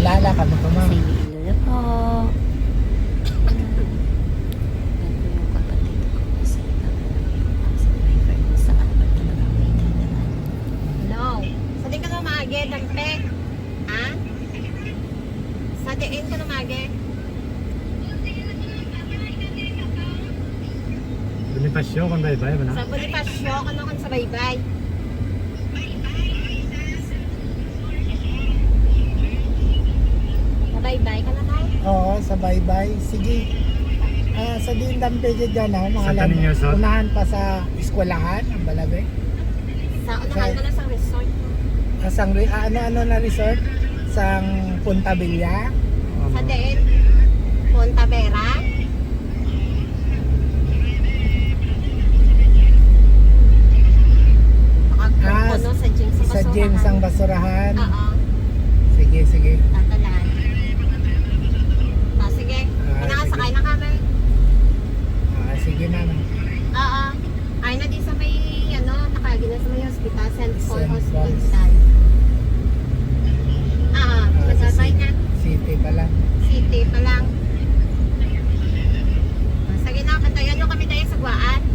Ilala kami po, ma'am. Sa Iloilo po. Sating ka na maagi, dampe. Ha? Satiin ka na maagi. Bonifacio, kung baybay ba na? Sa Bonifacio, kano kan sa baybay? Sa baybay ka na tayo? Oo, sa bye-bye. Sige. Ah, sa Dindam Pege dyan, oh, mga Sa lam- Taninyo, Sir? unahan pa sa eskwelahan, ang balabe. Sa unahan ka na sa resort. Kasang, re- ah, ano-ano na resort? Sang Punta Villa. Sa Deen, Punta Vera. Ah, sa James sa Sa Basurahan. James ang Basurahan. Oo, Sige, sige. tatalan. Ah, na din sa may, ano, nakagi na sa may hospital, St. Paul Hospital. Ah, ah, ah nagsasay na. City pa lang. City pa lang. Sige na, bantayan nyo kami tayo sa guaan.